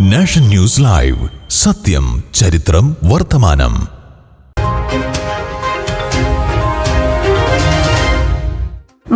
Nation news live. സത്യം ചരിത്രം വർത്തമാനം.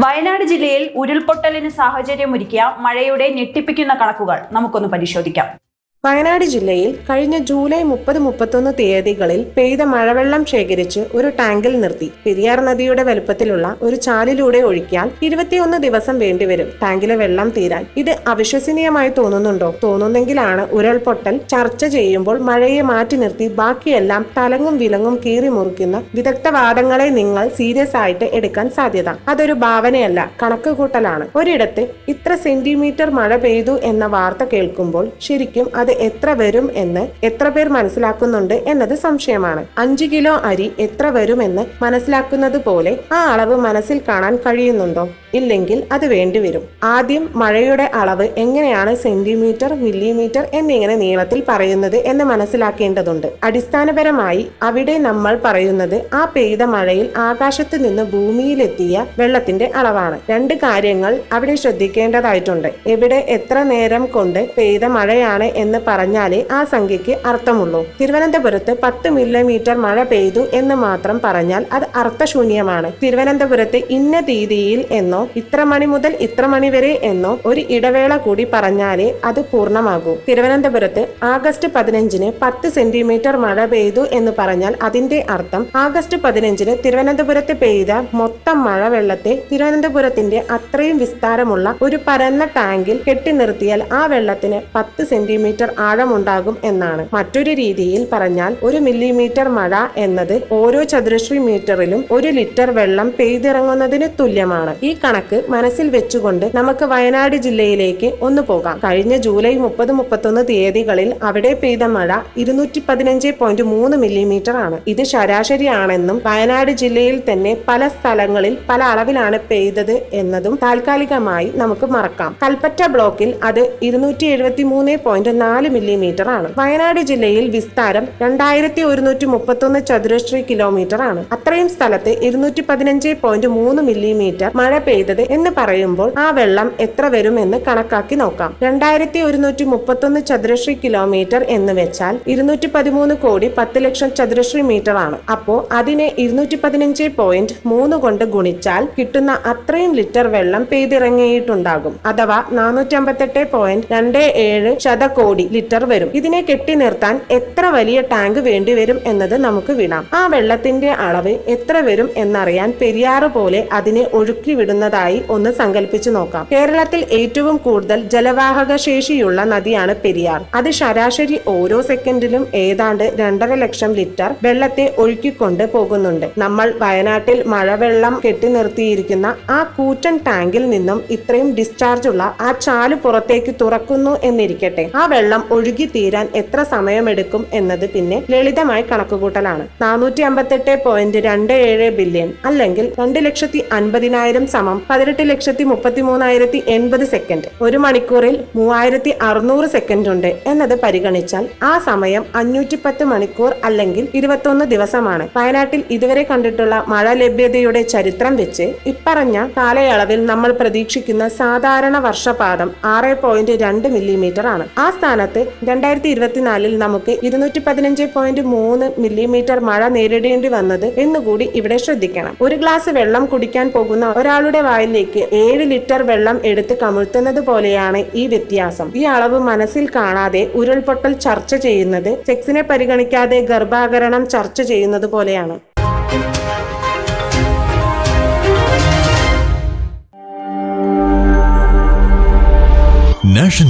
വയനാട് ജില്ലയിൽ ഉരുൾപൊട്ടലിന് സാഹചര്യമൊരുക്കിയ മഴയുടെ ഞെട്ടിപ്പിക്കുന്ന കണക്കുകൾ നമുക്കൊന്ന് പരിശോധിക്കാം. വയനാട് ജില്ലയിൽ കഴിഞ്ഞ ജൂലൈ മുപ്പത് മുപ്പത്തൊന്ന് തീയതികളിൽ പെയ്ത മഴവെള്ളം ശേഖരിച്ച് ഒരു ടാങ്കിൽ നിർത്തി. പെരിയാർ നദിയുടെ വലുപ്പത്തിലുള്ള ഒരു ചാലിലൂടെ ഒഴിക്കാൻ ഇരുപത്തിയൊന്ന് ദിവസം വേണ്ടിവരും ടാങ്കിലെ വെള്ളം തീരാൻ. ഇത് അവിശ്വസനീയമായി തോന്നുന്നുണ്ടോ? തോന്നുന്നെങ്കിലാണ് ഉരുൾപൊട്ടൽ ചർച്ച ചെയ്യുമ്പോൾ മഴയെ മാറ്റി നിർത്തി ബാക്കിയെല്ലാം തലങ്ങും വിലങ്ങും കീറി മുറിക്കുന്ന വിദഗ്ധവാദങ്ങളെ നിങ്ങൾ സീരിയസ് ആയിട്ട് എടുക്കാൻ സാധ്യത. അതൊരു ഭാവനയല്ല കണക്കുകൂട്ടലാണ്. ഒരിടത്ത് ഇത്ര സെന്റിമീറ്റർ മഴ പെയ്തു എന്ന വാർത്ത കേൾക്കുമ്പോൾ ശരിക്കും അത് എത്ര വരും എന്ന് എത്ര പേർ മനസ്സിലാക്കുന്നുണ്ട് എന്നത് സംശയമാണ്. അഞ്ചു കിലോ അരി എത്ര വരുമെന്ന് മനസ്സിലാക്കുന്നത് പോലെ ആ അളവ് മനസ്സിൽ കാണാൻ കഴിയുന്നുണ്ടോ? ഇല്ലെങ്കിൽ അത് വേണ്ടിവരും. ആദ്യം മഴയുടെ അളവ് എങ്ങനെയാണ് സെന്റിമീറ്റർ മില്ലിമീറ്റർ എന്നിങ്ങനെ നീളത്തിൽ പറയുന്നത് എന്ന് മനസ്സിലാക്കേണ്ടതുണ്ട്. അടിസ്ഥാനപരമായി അവിടെ നമ്മൾ പറയുന്നത് ആ പെയ്ത മഴയിൽ ആകാശത്ത് നിന്ന് ഭൂമിയിലെത്തിയ വെള്ളത്തിന്റെ അളവാണ്. രണ്ട് കാര്യങ്ങൾ അവിടെ ശ്രദ്ധിക്കേണ്ടതായിട്ടുണ്ട്. എവിടെ എത്ര നേരം കൊണ്ട് പെയ്ത മഴയാണ് എന്ന് പറഞ്ഞാലേ ആ സംഖ്യയ്ക്ക് അർത്ഥമുള്ളൂ. തിരുവനന്തപുരത്ത് പത്ത് മില്ലിമീറ്റർ മഴ പെയ്തു എന്ന് മാത്രം പറഞ്ഞാൽ അത് അർത്ഥശൂന്യമാണ്. തിരുവനന്തപുരത്ത് ഇന്ന തീയതിയിൽ എന്നോ ഇത്ര മണി മുതൽ ഇത്ര മണി വരെ എന്നോ ഒരു ഇടവേള കൂടി പറഞ്ഞാലേ അത് പൂർണമാകൂ. തിരുവനന്തപുരത്ത് ആഗസ്റ്റ് പതിനഞ്ചിന് പത്ത് സെന്റിമീറ്റർ മഴ പെയ്തു എന്ന് പറഞ്ഞാൽ അതിന്റെ അർത്ഥം ആഗസ്റ്റ് പതിനഞ്ചിന് തിരുവനന്തപുരത്ത് പെയ്ത മൊത്തം മഴ വെള്ളത്തെ തിരുവനന്തപുരത്തിന്റെ അത്രയും വിസ്താരമുള്ള ഒരു പരന്ന ടാങ്കിൽ കെട്ടി നിർത്തിയാൽ ആ വെള്ളത്തിന് പത്ത് സെന്റിമീറ്റർ ആഴമുണ്ടാകും എന്നാണ്. മറ്റൊരു രീതിയിൽ പറഞ്ഞാൽ ഒരു മില്ലിമീറ്റർ മഴ എന്നത് ഓരോ ചതുരശ്രീ മീറ്ററിലും ഒരു ലിറ്റർ വെള്ളം പെയ്തിറങ്ങുന്നതിന് തുല്യമാണ്. ഈ കണക്ക് മനസ്സിൽ വെച്ചുകൊണ്ട് നമുക്ക് വയനാട് ജില്ലയിലേക്ക് ഒന്ന് പോകാം. കഴിഞ്ഞ ജൂലൈ മുപ്പത് മുപ്പത്തൊന്ന് തീയതികളിൽ അവിടെ പെയ്ത മഴ ഇരുന്നൂറ്റി പതിനഞ്ച് പോയിന്റ് മൂന്ന് മില്ലിമീറ്റർ ആണ്. ഇത് ശരാശരിയാണെന്നും വയനാട് ജില്ലയിൽ തന്നെ പല സ്ഥലങ്ങളിൽ പല അളവിലാണ് പെയ്തത് എന്നതും താൽക്കാലികമായി നമുക്ക് മറക്കാം. കൽപ്പറ്റ ബ്ലോക്കിൽ അത് ഇരുന്നൂറ്റി എഴുപത്തി മൂന്ന് പോയിന്റ് നാല് മില്ലിമീറ്റർ ആണ്. വയനാട് ജില്ലയിൽ വിസ്താരം രണ്ടായിരത്തി ഒരുന്നൂറ്റി മുപ്പത്തൊന്ന് ചതുരശ്രീ കിലോമീറ്റർ ആണ്. അത്രയും സ്ഥലത്ത് ഇരുന്നൂറ്റി പതിനഞ്ച് പോയിന്റ് മൂന്ന് മില്ലിമീറ്റർ മഴ പെയ്തത് എന്ന് പറയുമ്പോൾ ആ വെള്ളം എത്ര വരുമെന്ന് കണക്കാക്കി നോക്കാം. രണ്ടായിരത്തി ഒരുന്നൂറ്റി മുപ്പത്തൊന്ന് ചതുരശ്രീ കിലോമീറ്റർ എന്ന് വെച്ചാൽ ഇരുന്നൂറ്റി പതിമൂന്ന് കോടി പത്ത് ലക്ഷം ചതുരശ്രീ മീറ്റർ ആണ് അപ്പോ അതിനെ ഇരുന്നൂറ്റി പതിനഞ്ച് പോയിന്റ് മൂന്ന് കൊണ്ട് ഗുണിച്ചാൽ കിട്ടുന്ന അത്രയും ലിറ്റർ വെള്ളം പെയ്തിറങ്ങിയിട്ടുണ്ടാകും. അഥവാ നാനൂറ്റി അമ്പത്തെട്ട് പോയിന്റ് രണ്ട് ഏഴ് ശതകോടി ലിറ്റർ വരും. ഇതിനെ കെട്ടി നിർത്താൻ എത്ര വലിയ ടാങ്ക് വേണ്ടിവരും എന്നത് നമുക്ക് വിടാം. ആ വെള്ളത്തിന്റെ അളവ് എത്ര വരും എന്നറിയാൻ പെരിയാറ് പോലെ അതിനെ ഒഴുക്കി വിടുന്നതായി ഒന്ന് സങ്കല്പിച്ചു നോക്കാം. കേരളത്തിൽ ഏറ്റവും കൂടുതൽ ജലവാഹക ശേഷിയുള്ള നദിയാണ് പെരിയാർ. അത് ശരാശരി ഓരോ സെക്കൻഡിലും ഏതാണ്ട് രണ്ടര ലക്ഷം ലിറ്റർ വെള്ളത്തെ ഒഴുക്കിക്കൊണ്ട് പോകുന്നുണ്ട്. നമ്മൾ വയനാട്ടിൽ മഴവെള്ളം കെട്ടി നിർത്തിയിരിക്കുന്ന ആ കൂറ്റൻ ടാങ്കിൽ നിന്നും ഇത്രയും ഡിസ്ചാർജ് ഉള്ള ആ ചാൽ പുറത്തേക്ക് തുറക്കുന്നു എന്നിരിക്കട്ടെ. ആ വെള്ളം ഒഴുകി തീരാൻ എത്ര സമയമെടുക്കും എന്നത് പിന്നെ ലളിതമായി കണക്കുകൂട്ടലാണ്. നാനൂറ്റി അമ്പത്തെട്ട് പോയിന്റ് രണ്ട് ഏഴ് ബില്യൺ അല്ലെങ്കിൽ രണ്ട് ലക്ഷത്തി അൻപതിനായിരം സമം പതിനെട്ട് ലക്ഷത്തി മുപ്പത്തി മൂന്നായിരത്തി എൺപത് സെക്കൻഡ് ഒരു മണിക്കൂറിൽ മൂവായിരത്തി അറുന്നൂറ് സെക്കൻഡ് ഉണ്ട് എന്നത് പരിഗണിച്ചാൽ ആ സമയം അഞ്ഞൂറ്റി പത്ത് മണിക്കൂർ അല്ലെങ്കിൽ ഇരുപത്തൊന്ന് ദിവസമാണ്. വയനാട്ടിൽ ഇതുവരെ കണ്ടിട്ടുള്ള മഴ ലഭ്യതയുടെ ചരിത്രം വെച്ച് ഇപ്പറഞ്ഞ കാലയളവിൽ നമ്മൾ പ്രതീക്ഷിക്കുന്ന സാധാരണ വർഷപാതം ആറ് പോയിന്റ് രണ്ട് മില്ലിമീറ്റർ ആണ്. ആ സ്ഥാനത്ത് രണ്ടായിരത്തി ഇരുപത്തിനാലിൽ നമുക്ക് ഇരുന്നൂറ്റി പതിനഞ്ച് പോയിന്റ് മൂന്ന് മില്ലിമീറ്റർ മഴ നേരിടേണ്ടി വന്നത് എന്നുകൂടി ഇവിടെ ശ്രദ്ധിക്കണം. ഒരു ഗ്ലാസ് വെള്ളം കുടിക്കാൻ പോകുന്ന ഒരാളുടെ വായിലേക്ക് ഏഴ് ലിറ്റർ വെള്ളം എടുത്ത് കമിഴ്ത്തുന്നത് പോലെയാണ് ഈ വ്യത്യാസം. ഈ അളവ് മനസ്സിൽ കാണാതെ ഉരുൾപൊട്ടൽ ചർച്ച ചെയ്യുന്നത് സെക്സിനെ പരിഗണിക്കാതെ ഗർഭാകരണം ചർച്ച ചെയ്യുന്നത് പോലെയാണ്.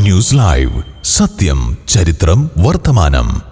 News live. സത്യം ചരിത്രം വർത്തമാനം.